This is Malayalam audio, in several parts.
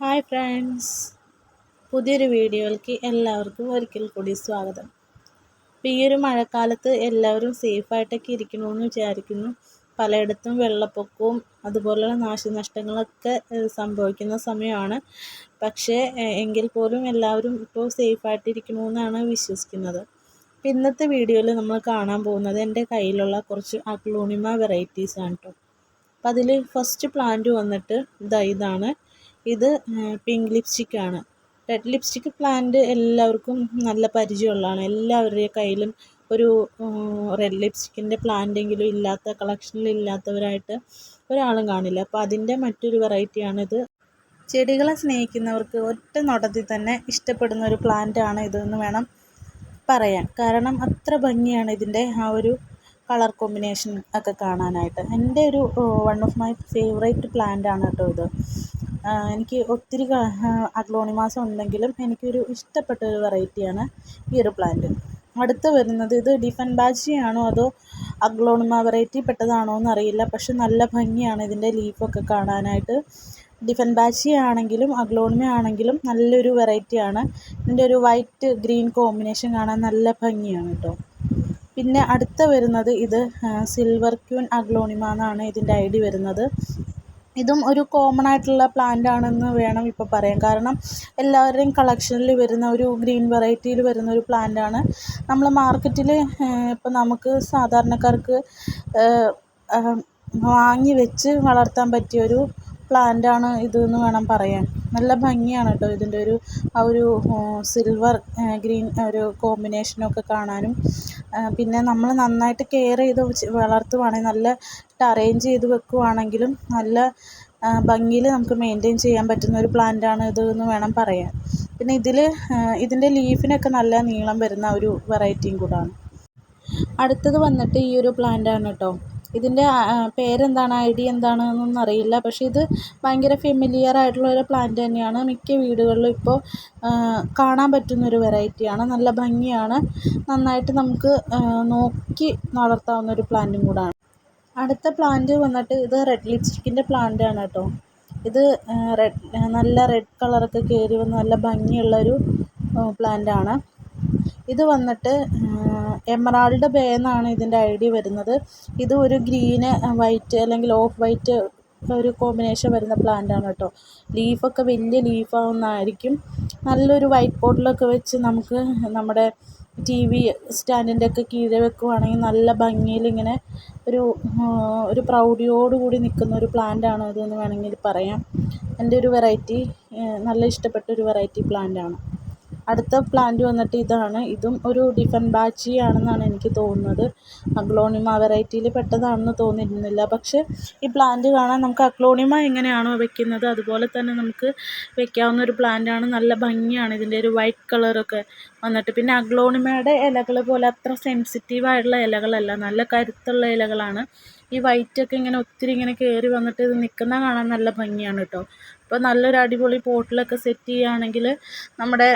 Hi friends. പുതിയൊരു വീഡിയോയിലേക്ക് എല്ലാവർക്കും ഒരിക്കൽ കൂടി സ്വാഗതം. ഇപ്പോൾ ഈ ഒരു മഴക്കാലത്ത് എല്ലാവരും സേഫായിട്ടൊക്കെ ഇരിക്കണമെന്ന് വിചാരിക്കുന്നു. പലയിടത്തും വെള്ളപ്പൊക്കവും അതുപോലെയുള്ള നാശനഷ്ടങ്ങളൊക്കെ സംഭവിക്കുന്ന സമയമാണ്. പക്ഷേ എങ്കിൽ പോലും എല്ലാവരും ഇപ്പോൾ സേഫായിട്ടിരിക്കണമെന്നാണ് വിശ്വസിക്കുന്നത്. അപ്പോൾ ഇന്നത്തെ വീഡിയോയിൽ നമ്മൾ കാണാൻ പോകുന്നത് എന്റെ കയ്യിലുള്ള കുറച്ച് അക്ലൂണിമ വെറൈറ്റീസാണ് കേട്ടോ അപ്പം അതിൽ ഫസ്റ്റ് പ്ലാന്റ് വന്നിട്ട് ഇതാ ഇതാണ്. ഇത് പിങ്ക് ലിപ്സ്റ്റിക്കാണ് റെഡ് ലിപ്സ്റ്റിക് പ്ലാന്റ് എല്ലാവർക്കും നല്ല പരിചയമുള്ളതാണ്. എല്ലാവരുടെയും കയ്യിലും ഒരു റെഡ് ലിപ്സ്റ്റിക്കിന്റെ പ്ലാന്റെങ്കിലും ഇല്ലാത്ത കളക്ഷനിൽ ഇല്ലാത്തവരായിട്ട് ഒരാളും കാണില്ല. അപ്പോൾ അതിന്റെ മറ്റൊരു വെറൈറ്റിയാണിത് ചെടികളെ സ്നേഹിക്കുന്നവർക്ക് ഒറ്റ നോട്ടത്തിൽ തന്നെ ഇഷ്ടപ്പെടുന്ന ഒരു പ്ലാന്റാണ് ഇതെന്ന് വേണം പറയാൻ. കാരണം അത്ര ഭംഗിയാണ് ഇതിന്റെ ആ ഒരു കളർ കോമ്പിനേഷൻ ഒക്കെ കാണാനായിട്ട്. എന്റെ ഒരു one of my favourite plant ആണ് കേട്ടോ ഇത്. എനിക്ക് ഒത്തിരി അഗ്ലോണി മാസം ഉണ്ടെങ്കിലും എനിക്കൊരു ഇഷ്ടപ്പെട്ട ഒരു വെറൈറ്റിയാണ് ഈ ഒരു പ്ലാന്റ്. അടുത്ത് വരുന്നത് ഇത് ഡിഫൻ ബാജിയാണോ അതോ അഗ്ലോണിമ വെറൈറ്റി പെട്ടതാണോ എന്നറിയില്ല പക്ഷെ നല്ല ഭംഗിയാണ് ഇതിന്റെ ലീഫൊക്കെ കാണാനായിട്ട്. ഡിഫൻ ബാച്ചി ആണെങ്കിലും അഗ്ലോണിമ ആണെങ്കിലും നല്ലൊരു വെറൈറ്റിയാണ്. ഇതിന്റെ ഒരു വൈറ്റ് ഗ്രീൻ കോമ്പിനേഷൻ കാണാൻ നല്ല ഭംഗിയാണ് കേട്ടോ. പിന്നെ അടുത്ത വരുന്നത് ഇത് സിൽവർ ക്യൂൻ അഗ്ലോണിമ എന്നാണ് ഇതിന്റെ ഐ ഡി വരുന്നത്. ഇതും ഒരു കോമൺ ആയിട്ടുള്ള പ്ലാന്റ് ആണെന്ന് വേണം ഇപ്പോൾ പറയാൻ. കാരണം എല്ലാവരുടെയും കളക്ഷനിൽ വരുന്ന ഒരു ഗ്രീൻ വെറൈറ്റിയിൽ വരുന്ന ഒരു പ്ലാന്റ് ആണ്. നമ്മൾ മാർക്കറ്റിൽ ഇപ്പോൾ നമുക്ക് സാധാരണക്കാർക്ക് വാങ്ങി വെച്ച് വളർത്താൻ പറ്റിയ ഒരു പ്ലാന്റ് ആണ് ഇത് എന്ന് വേണം പറയാൻ. നല്ല ഭംഗിയാണ് കേട്ടോ ഇതിന്റെ ഒരു ആ ഒരു സിൽവർ ഗ്രീൻ ഒരു കോമ്പിനേഷനൊക്കെ കാണാനും. പിന്നെ നമ്മൾ നന്നായിട്ട് കെയർ ചെയ്ത് വളർത്തുവാണെങ്കിൽ നല്ല അറേഞ്ച് ചെയ്ത് വെക്കുവാണെങ്കിലും നല്ല ഭംഗിയിൽ നമുക്ക് മെയിന്റെയിൻ ചെയ്യാൻ പറ്റുന്ന ഒരു പ്ലാന്റാണ് ഇത് എന്ന് വേണം പറയാൻ. പിന്നെ ഇതിൽ ഇതിന്റെ ലീഫിനൊക്കെ നല്ല നീളം വരുന്ന ഒരു വെറൈറ്റിയും കൂടാണ്. അടുത്തത് വന്നിട്ട് ഈ ഒരു പ്ലാന്റ് ആണ് കേട്ടോ. ഇതിന്റെ പേരെന്താണ് ഐ ഡി എന്താണെന്നൊന്നും അറിയില്ല. പക്ഷേ ഇത് ഭയങ്കര ഫെമിലിയർ ആയിട്ടുള്ള ഒരു പ്ലാന്റ് തന്നെയാണ്. മിക്ക വീടുകളിലും ഇപ്പോൾ കാണാൻ പറ്റുന്ന ഒരു വെറൈറ്റിയാണ് നല്ല ഭംഗിയാണ്. നന്നായിട്ട് നമുക്ക് നോക്കി വളർത്താവുന്ന ഒരു പ്ലാന്റും കൂടാണ്. അടുത്ത പ്ലാന്റ് വന്നിട്ട് ഇത് റെഡ് ലിപ്സ്റ്റിക്കിന്റെ പ്ലാന്റ് ആണ് കേട്ടോ. ഇത് റെഡ് നല്ല റെഡ് കളറൊക്കെ കയറി വന്ന് നല്ല ഭംഗിയുള്ളൊരു പ്ലാന്റ് ആണ്. ഇത് വന്നിട്ട് എമറാൾഡ് ബേ എന്നാണ് ഇതിന്റെ ഐ ഡി വരുന്നത്. ഇത് ഒരു ഗ്രീന് വൈറ്റ് അല്ലെങ്കിൽ ഓഫ് വൈറ്റ് ഒരു കോമ്പിനേഷൻ വരുന്ന പ്ലാന്റ് ആണ് കേട്ടോ. ലീഫൊക്കെ വലിയ ലീഫാവുന്നതായിരിക്കും നല്ലൊരു വൈറ്റ് ബോട്ടിലൊക്കെ വെച്ച് നമുക്ക് നമ്മുടെ ടി വി സ്റ്റാൻഡിന്റെ ഒക്കെ കീഴെ വെക്കുവാണെങ്കിൽ നല്ല ഭംഗിയിൽ ഇങ്ങനെ ഒരു ഒരു പ്രൗഢിയോടുകൂടി നിൽക്കുന്ന ഒരു പ്ലാന്റ് ആണ് അതെന്ന് വേണമെങ്കിൽ പറയാം. എന്റെ ഒരു വെറൈറ്റി നല്ല ഇഷ്ടപ്പെട്ട ഒരു വെറൈറ്റി പ്ലാന്റ് ആണ്. അടുത്ത പ്ലാന്റ് വന്നിട്ട് ഇതാണ്. ഇതും ഒരു ഡിഫൻ ബാച്ചി ആണെന്നാണ് എനിക്ക് തോന്നുന്നത്. അക്ലോണിമ വെറൈറ്റിയിൽ പെട്ടതാണെന്ന് തോന്നിയിരുന്നില്ല പക്ഷേ ഈ പ്ലാന്റ് കാണാൻ നമുക്ക് അക്ലോണിമ എങ്ങനെയാണോ വെക്കുന്നത് അതുപോലെ തന്നെ നമുക്ക് വെക്കാവുന്ന ഒരു പ്ലാന്റ് ആണ്. നല്ല ഭംഗിയാണ്. ഇതിന്റെ ഒരു വൈറ്റ് കളറൊക്കെ വന്നിട്ട്. പിന്നെ അക്ലോണിമയുടെ ഇലകൾ പോലെ അത്ര സെൻസിറ്റീവ് ആയിട്ടുള്ള ഇലകളല്ല. നല്ല കരുത്തുള്ള ഇലകളാണ്. ഈ വൈറ്റൊക്കെ ഇങ്ങനെ ഒത്തിരി ഇങ്ങനെ കയറി വന്നിട്ട് ഇത് നിൽക്കുന്ന കാണാൻ നല്ല ഭംഗിയാണ് കേട്ടോ അപ്പോൾ നല്ലൊരു അടിപൊളി പോട്ടിലൊക്കെ സെറ്റ് ചെയ്യുകയാണെങ്കിൽ നമ്മുടെ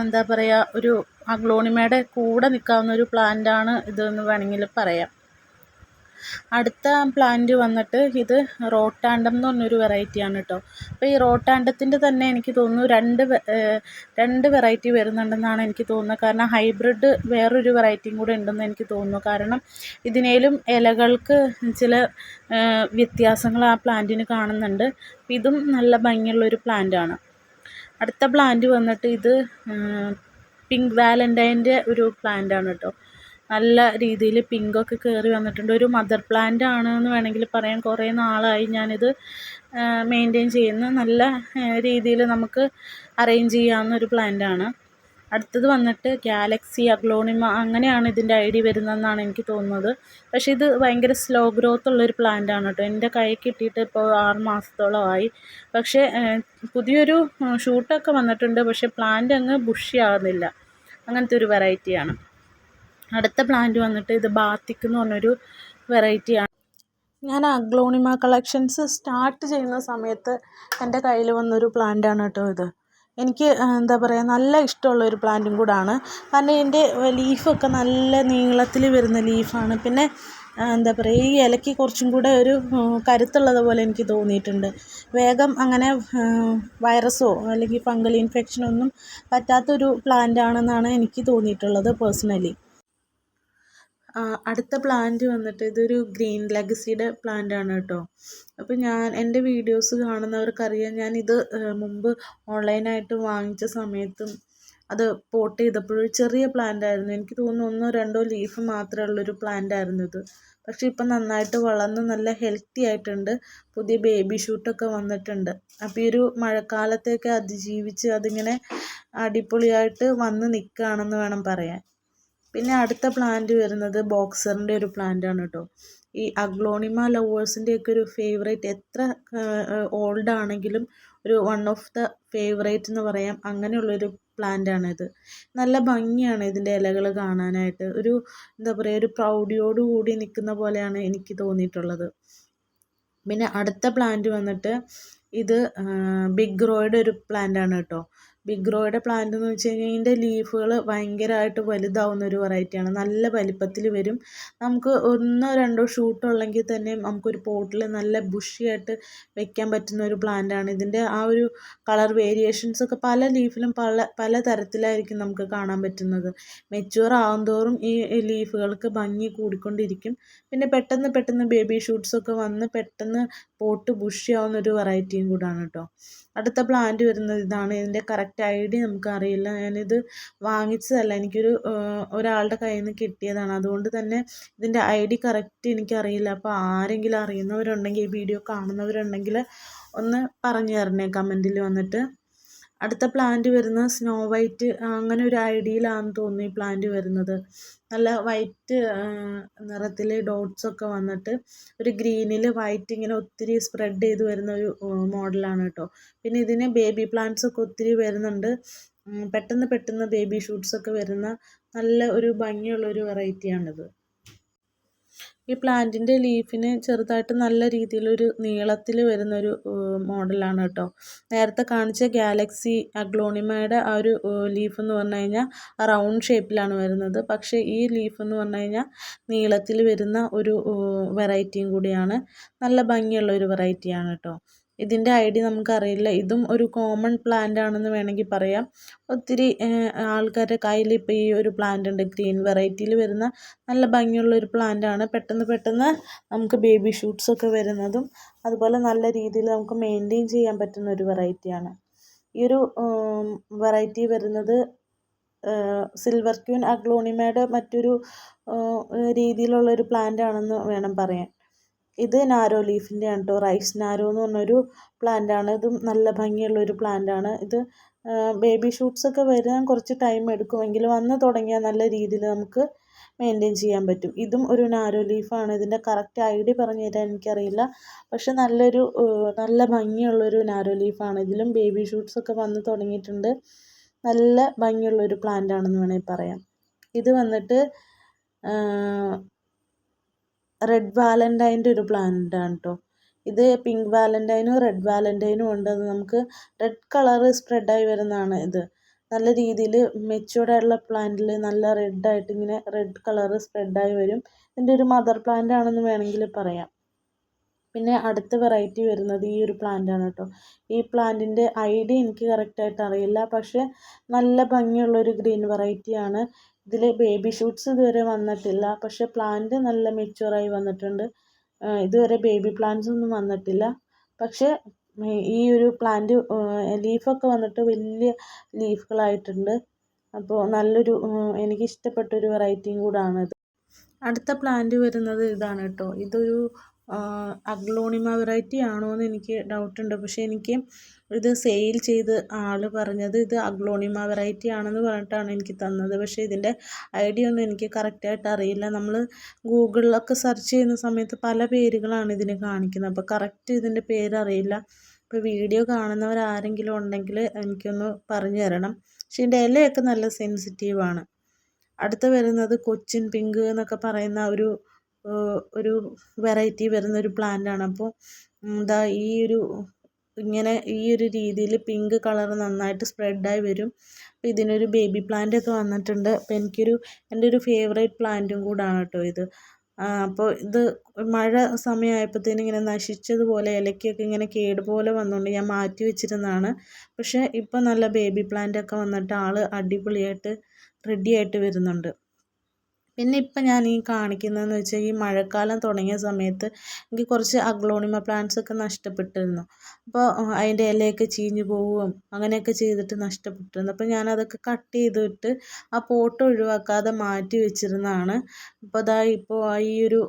എന്താ പറയുക ഒരു അഗ്ലോണിമയുടെ കൂടെ നിൽക്കാവുന്ന ഒരു പ്ലാന്റാണ് ഇതെന്ന് വേണമെങ്കിൽ പറയാം. അടുത്ത പ്ലാന്റ് വന്നിട്ട് ഇത് റോട്ടാണ്ടം എന്ന് പറഞ്ഞൊരു വെറൈറ്റിയാണ് കേട്ടോ അപ്പോൾ ഈ റോട്ടാണ്ടത്തിന്റെ തന്നെ എനിക്ക് തോന്നുന്നു രണ്ട് രണ്ട് വെറൈറ്റി വരുന്നുണ്ടെന്നാണ് എനിക്ക് തോന്നുന്നത്. കാരണം ഹൈബ്രിഡ് വേറൊരു വെറൈറ്റിയും കൂടെ ഉണ്ടെന്ന് എനിക്ക് തോന്നുന്നു. കാരണം ഇതിനേലും ഇലകൾക്ക് ചില വ്യത്യാസങ്ങൾ ആ പ്ലാന്റിന് കാണുന്നുണ്ട്. ഇതും നല്ല ഭംഗിയുള്ളൊരു പ്ലാന്റാണ് അടുത്ത പ്ലാന്റ് വന്നിട്ട് ഇത് പിങ്ക് വാലന്റൈന്റെ ഒരു പ്ലാന്റ് ആണ് കേട്ടോ നല്ല രീതിയിൽ പിങ്കൊക്കെ കയറി വന്നിട്ടുണ്ട്. ഒരു മദർ പ്ലാന്റ് ആണ് എന്ന് വേണമെങ്കിൽ പറയാം. കുറേ നാളായി ഞാനിത് മെയിന്റെയിൻ ചെയ്യുന്ന. നല്ല രീതിയിൽ നമുക്ക് അറേഞ്ച് ചെയ്യാവുന്ന ഒരു പ്ലാന്റ് ആണ്. അടുത്തത് വന്നിട്ട് ഗാലക്സി അഗ്ലോണിമ അങ്ങനെയാണ് ഇതിന്റെ ഐ ഡി വരുന്നതെന്നാണ് എനിക്ക് തോന്നുന്നത്. പക്ഷേ ഇത് ഭയങ്കര സ്ലോ ഗ്രോത്ത് ഉള്ളൊരു പ്ലാന്റ് ആണ് കേട്ടോ. എന്റെ കൈ കിട്ടിയിട്ട് ഇപ്പോൾ ആറ് മാസത്തോളമായി പക്ഷേ പുതിയൊരു ഷൂട്ടൊക്കെ വന്നിട്ടുണ്ട്. പക്ഷേ പ്ലാന്റ് അങ്ങ് ബുഷി ആകുന്നില്ല അങ്ങനത്തെ ഒരു വെറൈറ്റിയാണ് അടുത്ത പ്ലാന്റ് വന്നിട്ട് ഇത് ബാത്തിക് എന്ന് പറഞ്ഞൊരു വെറൈറ്റിയാണ് ഞാൻ അഗ്ലോണിമ കളക്ഷൻസ് സ്റ്റാർട്ട് ചെയ്യുന്ന സമയത്ത് എന്റെ കയ്യിൽ വന്നൊരു പ്ലാന്റാണ് കേട്ടോ ഇത്. എനിക്ക് എന്താ പറയുക നല്ല ഇഷ്ടമുള്ള ഒരു പ്ലാന്റും കൂടാണ്. കാരണം ഇതിന്റെ ലീഫൊക്കെ നല്ല നീളത്തിൽ വരുന്ന ലീഫാണ് പിന്നെ എന്താ പറയുക ഈ ഇലയ്ക്ക് കുറച്ചും കൂടെ ഒരു കരുത്തുള്ളത് പോലെ എനിക്ക് തോന്നിയിട്ടുണ്ട്. വേഗം അങ്ങനെ വൈറസോ അല്ലെങ്കിൽ ഫംഗൽ ഇൻഫെക്ഷനോ ഒന്നും പറ്റാത്തൊരു പ്ലാന്റ് ആണെന്നാണ് എനിക്ക് തോന്നിയിട്ടുള്ളത് പേഴ്സണലി അടുത്ത പ്ലാന്റ് വന്നിട്ട് ഇതൊരു ഗ്രീൻ ലെഗസിയുടെ പ്ലാന്റ് ആണ് കേട്ടോ. അപ്പോൾ ഞാൻ എന്റെ വീഡിയോസ് കാണുന്നവർക്കറിയാം ഞാൻ ഇത് മുമ്പ് ഓൺലൈനായിട്ട് വാങ്ങിച്ച സമയത്തും അത് പോട്ട് ചെയ്തപ്പോഴും ചെറിയ പ്ലാന്റ് ആയിരുന്നു. എനിക്ക് തോന്നുന്നു ഒന്നോ രണ്ടോ ലീഫ് മാത്രമേ ഉള്ളൊരു പ്ലാന്റ് ആയിരുന്നു ഇത്. പക്ഷേ ഇപ്പം നന്നായിട്ട് വളർന്ന് നല്ല ഹെൽത്തി ആയിട്ടുണ്ട്. പുതിയ ബേബി ഷൂട്ടൊക്കെ വന്നിട്ടുണ്ട്. അപ്പോൾ ഈ ഒരു മഴക്കാലത്തേക്ക് അതിജീവിച്ച് അതിങ്ങനെ അടിപൊളിയായിട്ട് വന്ന് നിൽക്കുകയാണെന്ന് വേണം പറയാൻ. പിന്നെ അടുത്ത പ്ലാന്റ് വരുന്നത് ബോക്സറിന്റെ ഒരു പ്ലാന്റ് ആണ് കേട്ടോ ഈ അഗ്ലോണിമ ലവേഴ്സിന്റെ ഒക്കെ ഒരു ഫേവറേറ്റ് എത്ര ഓൾഡ് ആണെങ്കിലും ഒരു വൺ ഓഫ് ദ ഫേവറേറ്റ് എന്ന് പറയാം. അങ്ങനെയുള്ളൊരു പ്ലാന്റ് ഇത്. നല്ല ഭംഗിയാണ് ഇതിന്റെ ഇലകൾ കാണാനായിട്ട്. ഒരു എന്താ പറയുക ഒരു പ്രൗഢിയോട് കൂടി നിൽക്കുന്ന പോലെയാണ് എനിക്ക് തോന്നിയിട്ടുള്ളത്. പിന്നെ അടുത്ത പ്ലാന്റ് വന്നിട്ട് ഇത് ബിഗ് റോയുടെ ഒരു പ്ലാന്റ് ആണ് കേട്ടോ ബിഗ് റോയുടെ പ്ലാന്റ് എന്ന് വെച്ച് കഴിഞ്ഞാൽ ഇതിന്റെ ലീഫുകൾ ഭയങ്കരമായിട്ട് വലുതാവുന്ന ഒരു വെറൈറ്റിയാണ് നല്ല വലിപ്പത്തിൽ വരും. നമുക്ക് ഒന്നോ രണ്ടോ ഷൂട്ട് ഉള്ളെങ്കിൽ തന്നെ നമുക്കൊരു പോട്ടിൽ നല്ല ബുഷിയായിട്ട് വെക്കാൻ പറ്റുന്ന ഒരു പ്ലാന്റ് ആണ്. ഇതിന്റെ ആ ഒരു കളർ വേരിയേഷൻസ് ഒക്കെ പല ലീഫിലും പല പല തരത്തിലായിരിക്കും നമുക്ക് കാണാൻ പറ്റുന്നത്. മെച്യൂർ ആവുന്തോറും ഈ ലീഫുകൾക്ക് ഭംഗി കൂടിക്കൊണ്ടിരിക്കും. പിന്നെ പെട്ടെന്ന് പെട്ടെന്ന് ബേബി ഷൂട്ട്സ് ഒക്കെ വന്ന് പെട്ടെന്ന് പോട്ട് ബുഷി ആവുന്ന ഒരു വെറൈറ്റിയും കൂടാണ് കേട്ടോ അടുത്ത പ്ലാന്റ് വരുന്നത് ഇതാണ്. ഇതിന്റെ കറക്റ്റ് ഐഡിയ നമുക്കറിയില്ല. ഞാനിത് വാങ്ങിച്ചതല്ല. എനിക്കൊരു ഒരാളുടെ കയ്യിൽ നിന്ന് കിട്ടിയതാണ്. അതുകൊണ്ട് തന്നെ ഇതിന്റെ ഐ ഡി കറക്റ്റ് എനിക്കറിയില്ല. അപ്പോൾ ആരെങ്കിലും അറിയുന്നവരുണ്ടെങ്കിൽ ഈ വീഡിയോ കാണുന്നവരുണ്ടെങ്കിൽ ഒന്ന് പറഞ്ഞു തരണേ കമന്റിൽ വന്നിട്ട്. അടുത്ത പ്ലാന്റ് വരുന്ന സ്നോ വൈറ്റ് അങ്ങനെ ഒരു ഐഡിയയിലാണെന്ന് തോന്നുന്നു ഈ പ്ലാന്റ് വരുന്നത്. നല്ല വൈറ്റ് നിറത്തിൽ ഡോട്ട്സ് ഒക്കെ വന്നിട്ട് ഒരു ഗ്രീനിൽ വൈറ്റ് ഇങ്ങനെ ഒത്തിരി സ്പ്രെഡ് ചെയ്ത് വരുന്ന ഒരു മോഡലാണ് കേട്ടോ പിന്നെ ഇതിന് ബേബി പ്ലാന്റ്സ് ഒക്കെ ഒത്തിരി വരുന്നുണ്ട്. പെട്ടെന്ന് പെട്ടെന്ന് ബേബി ഷൂട്ട്സ് ഒക്കെ വരുന്ന നല്ല ഒരു ഭംഗിയുള്ള ഒരു വെറൈറ്റിയാണിത് ഈ പ്ലാന്റിന്റെ ലീഫിന് ചെറുതായിട്ട് നല്ല രീതിയിലൊരു നീളത്തിൽ വരുന്നൊരു മോഡലാണ് കേട്ടോ. നേരത്തെ കാണിച്ച ഗാലക്സി അഗ്ലോണിമയുടെ ആ ഒരു ലീഫ് എന്ന് പറഞ്ഞു കഴിഞ്ഞാൽ റൗണ്ട് ഷേപ്പിലാണ് വരുന്നത്. പക്ഷേ ഈ ലീഫ് എന്ന് പറഞ്ഞു കഴിഞ്ഞാൽ നീളത്തിൽ വരുന്ന ഒരു വെറൈറ്റിയും കൂടിയാണ്. നല്ല ഭംഗിയുള്ള ഒരു വെറൈറ്റിയാണ് കേട്ടോ. ഇതിന്റെ ഐഡിയ നമുക്കറിയില്ല. ഇതും ഒരു കോമൺ പ്ലാന്റ് ആണെന്ന് വേണമെങ്കിൽ പറയാം. ഒത്തിരി ആൾക്കാരുടെ കയ്യിൽ ഇപ്പോൾ ഈ ഒരു പ്ലാന്റ് ഉണ്ട്. ഗ്രീൻ വെറൈറ്റിയിൽ വരുന്ന നല്ല ഭംഗിയുള്ള ഒരു പ്ലാന്റ് ആണ്. പെട്ടെന്ന് പെട്ടെന്ന് നമുക്ക് ബേബി ഷൂട്ട്സ് ഒക്കെ വരുന്നതും അതുപോലെ നല്ല രീതിയിൽ നമുക്ക് മെയിന്റെയിൻ ചെയ്യാൻ പറ്റുന്ന ഒരു വെറൈറ്റിയാണ് ഈ ഒരു വെറൈറ്റി വരുന്നത് സിൽവർ ക്യൂൻ അഗ്ലോണിമയുടെ മറ്റൊരു രീതിയിലുള്ള ഒരു പ്ലാന്റ് ആണെന്ന് വേണം പറയാൻ. ഇത് നാരോ ലീഫിന്റെ ആണ് കേട്ടോ റൈസ് നാരോ എന്ന് പറഞ്ഞൊരു പ്ലാന്റ് ആണ്. ഇതും നല്ല ഭംഗിയുള്ളൊരു പ്ലാന്റ് ആണ്. ഇത് ബേബി ഷൂട്ട്സ് ഒക്കെ വരാൻ കുറച്ച് ടൈം എടുക്കുമെങ്കിലും വന്ന് തുടങ്ങിയാൽ നല്ല രീതിയിൽ നമുക്ക് മെയിന്റെയിൻ ചെയ്യാൻ പറ്റും. ഇതും ഒരു നാരോ ലീഫാണ് ഇതിന്റെ കറക്റ്റ് ഐഡിയ പറഞ്ഞു തരാൻ എനിക്കറിയില്ല. പക്ഷെ നല്ലൊരു നല്ല ഭംഗിയുള്ളൊരു നാരോ ലീഫാണ് ഇതിലും ബേബി ഷൂട്ട്സ് ഒക്കെ വന്ന് തുടങ്ങിയിട്ടുണ്ട്. നല്ല ഭംഗിയുള്ളൊരു പ്ലാന്റ് ആണെന്ന് വേണമെങ്കിൽ പറയാം. ഇത് വന്നിട്ട് റെഡ് വാലന്റൈന്റെ ഒരു പ്ലാന്റ് ആണ് കേട്ടോ ഇത് പിങ്ക് വാലന്റൈനും റെഡ് വാലന്റൈനും ഉണ്ട്. അത് നമുക്ക് റെഡ് കളറ് സ്പ്രെഡായി വരുന്നതാണ് ഇത്. നല്ല രീതിയിൽ മെച്യൂർഡ് ആയിട്ടുള്ള പ്ലാന്റിൽ നല്ല റെഡായിട്ട് ഇങ്ങനെ റെഡ് കളറ് സ്പ്രെഡായി വരും. ഇതിന്റെ ഒരു മദർ പ്ലാന്റ് ആണെന്ന് വേണമെങ്കിൽ പറയാം. പിന്നെ അടുത്ത വെറൈറ്റി വരുന്നത് ഈ ഒരു പ്ലാന്റ് ആണ് കേട്ടോ ഈ പ്ലാന്റിന്റെ ഐഡിയ എനിക്ക് കറക്റ്റായിട്ട് അറിയില്ല. പക്ഷേ നല്ല ഭംഗിയുള്ളൊരു ഗ്രീൻ വെറൈറ്റിയാണ് ഇതിൽ ബേബി ഷൂട്ട്സ് ഇതുവരെ വന്നിട്ടില്ല. പക്ഷേ പ്ലാന്റ് നല്ല മെച്യൂറായി വന്നിട്ടുണ്ട്. ഇതുവരെ ബേബി പ്ലാന്റ്സ് ഒന്നും വന്നിട്ടില്ല. പക്ഷേ ഈ ഒരു പ്ലാന്റ് ലീഫൊക്കെ വന്നിട്ട് വലിയ ലീഫുകളായിട്ടുണ്ട് അപ്പോൾ നല്ലൊരു എനിക്ക് ഇഷ്ടപ്പെട്ടൊരു വെറൈറ്റിയും കൂടാണിത്. അടുത്ത പ്ലാന്റ് വരുന്നത് ഇതാണ് കേട്ടോ. ഇതൊരു അഗ്ലോണിമ വെറൈറ്റി ആണോ എന്ന് എനിക്ക് ഡൗട്ടുണ്ട് പക്ഷേ എനിക്ക് ഇത് സെയിൽ ചെയ്ത് ആൾ പറഞ്ഞത് ഇത് അഗ്ലോണിമ വെറൈറ്റി ആണെന്ന് പറഞ്ഞിട്ടാണ് എനിക്ക് തന്നത്. പക്ഷേ ഇതിന്റെ ഐഡിയ ഒന്നും എനിക്ക് കറക്റ്റായിട്ട് അറിയില്ല. നമ്മൾ ഗൂഗിളിലൊക്കെ സെർച്ച് ചെയ്യുന്ന സമയത്ത് പല പേരുകളാണ് ഇതിന് കാണിക്കുന്നത്. അപ്പോൾ കറക്റ്റ് ഇതിന്റെ പേര് അറിയില്ല. ഇപ്പോൾ വീഡിയോ കാണുന്നവരാരെങ്കിലും ഉണ്ടെങ്കിൽ എനിക്കൊന്ന് പറഞ്ഞു തരണം. പക്ഷേ ഇതിന്റെ ഇലയൊക്കെ നല്ല സെൻസിറ്റീവാണ് അടുത്ത വരുന്നത് കൊച്ചിൻ പിങ്ക് എന്നൊക്കെ പറയുന്ന ഒരു ഒരു വെറൈറ്റി പ്ലാന്റ് ആണ് അപ്പോൾ ദാ ഈ ഒരു ഇങ്ങനെ ഈ ഒരു രീതിയിൽ പിങ്ക് കളർ നന്നായിട്ട് സ്പ്രെഡായി വരും. അപ്പോൾ ഇതിനൊരു ബേബി പ്ലാന്റ് ഒക്കെ വന്നിട്ടുണ്ട്. അപ്പോൾ എനിക്കൊരു എന്റെ ഒരു ഫേവറേറ്റ് പ്ലാന്റും കൂടാണ് കേട്ടോ ഇത്. അപ്പോൾ ഇത് മഴ സമയമായപ്പോഴത്തേനും ഇങ്ങനെ നശിച്ചതുപോലെ ഇലയ്ക്കൊക്കെ ഇങ്ങനെ കേട് പോലെ വന്നുകൊണ്ട് ഞാൻ മാറ്റി വെച്ചിരുന്നതാണ്. പക്ഷേ ഇപ്പോൾ നല്ല ബേബി പ്ലാന്റൊക്കെ വന്നിട്ട് ആൾ അടിപൊളിയായിട്ട് റെഡിയായിട്ട് വരുന്നുണ്ട്. പിന്നെ ഇപ്പം ഞാൻ ഈ കാണിക്കുന്നതെന്ന് വെച്ചാൽ ഈ മഴക്കാലം തുടങ്ങിയ സമയത്ത് എനിക്ക് കുറച്ച് അഗ്ലോണിമ പ്ലാന്റ്സ് ഒക്കെ നഷ്ടപ്പെട്ടിരുന്നു. അപ്പോൾ അതിന്റെ ഇലയൊക്കെ ചീഞ്ഞ് പോവുകയും അങ്ങനെയൊക്കെ ചെയ്തിട്ട് നഷ്ടപ്പെട്ടിരുന്നു. അപ്പോൾ ഞാനതൊക്കെ കട്ട് ചെയ്തിട്ട് ആ പോട്ട് ഒഴിവാക്കാതെ മാറ്റി വെച്ചിരുന്നതാണ്. അപ്പോൾ അതാ ഇപ്പോൾ ഈ ഒരു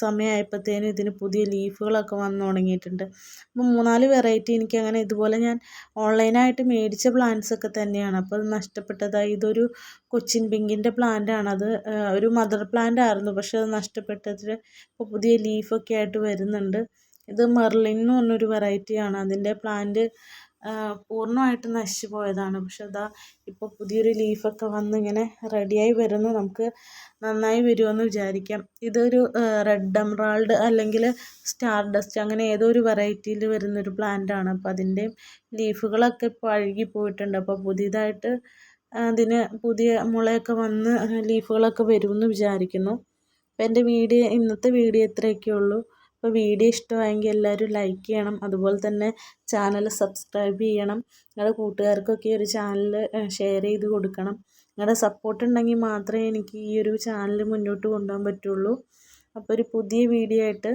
സമയമായപ്പോഴത്തേനും ഇതിന് പുതിയ ലീഫുകളൊക്കെ വന്ന് തുടങ്ങിയിട്ടുണ്ട്. അപ്പോൾ മൂന്നാൽ വെറൈറ്റി എനിക്ക് അങ്ങനെ ഇതുപോലെ ഞാൻ ഓൺലൈനായിട്ട് മേടിച്ച പ്ലാന്റ്സ് ഒക്കെ തന്നെയാണ്. അപ്പോൾ നഷ്ടപ്പെട്ടതായി ഇതൊരു കൊച്ചിൻ പിങ്കിന്റെ പ്ലാന്റ് ആണ്. അത് ഒരു മദർ പ്ലാന്റ് ആയിരുന്നു. പക്ഷെ അത് നഷ്ടപ്പെട്ടതിൽ ഇപ്പോൾ പുതിയ ലീഫൊക്കെ ആയിട്ട് വരുന്നുണ്ട്. ഇത് മെർലിൻ എന്ന് പറഞ്ഞൊരു വെറൈറ്റിയാണ് അതിന്റെ പ്ലാന്റ് പൂർണമായിട്ട് നശിച്ചു പോയതാണ്. പക്ഷെ അതാ ഇപ്പോൾ പുതിയൊരു ലീഫൊക്കെ വന്ന് ഇങ്ങനെ റെഡിയായി വരുന്നു. നമുക്ക് നന്നായി വരുമെന്ന് വിചാരിക്കാം. ഇതൊരു റെഡ് എംറാൾഡ് അല്ലെങ്കിൽ സ്റ്റാർ ഡസ്റ്റ് അങ്ങനെ ഏതോ ഒരു വെറൈറ്റിയിൽ വരുന്നൊരു പ്ലാന്റാണ് അപ്പോൾ അതിന്റെയും ലീഫുകളൊക്കെ ഇപ്പോൾ അഴുകി പോയിട്ടുണ്ട്. അപ്പോൾ പുതിയതായിട്ട് അതിന് പുതിയ മുളയൊക്കെ വന്ന് ലീഫുകളൊക്കെ വരുമെന്ന് വിചാരിക്കുന്നു. അപ്പോൾ എന്റെ വീഡിയോ ഇന്നത്തെ വീഡിയോ ഇത്രയൊക്കെ ഉള്ളൂ. അപ്പോൾ വീഡിയോ ഇഷ്ടമായെങ്കിൽ എല്ലാവരും ലൈക്ക് ചെയ്യണം. അതുപോലെ തന്നെ ചാനൽ സബ്സ്ക്രൈബ് ചെയ്യണം. നിങ്ങളുടെ കൂട്ടുകാർക്കൊക്കെ ഒരു ചാനൽ ഷെയർ ചെയ്ത് കൊടുക്കണം. നിങ്ങളുടെ സപ്പോർട്ട് ഉണ്ടെങ്കിൽ മാത്രമേ എനിക്ക് ഈ ഒരു ചാനൽ മുന്നോട്ട് കൊണ്ടുപോകാൻ പറ്റുള്ളൂ. അപ്പോൾ ഒരു പുതിയ വീഡിയോ ആയിട്ട്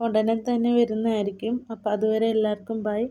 ഉടനെ തന്നെ വരുന്നതായിരിക്കും. അപ്പോൾ അതുവരെ എല്ലാവർക്കും ബൈ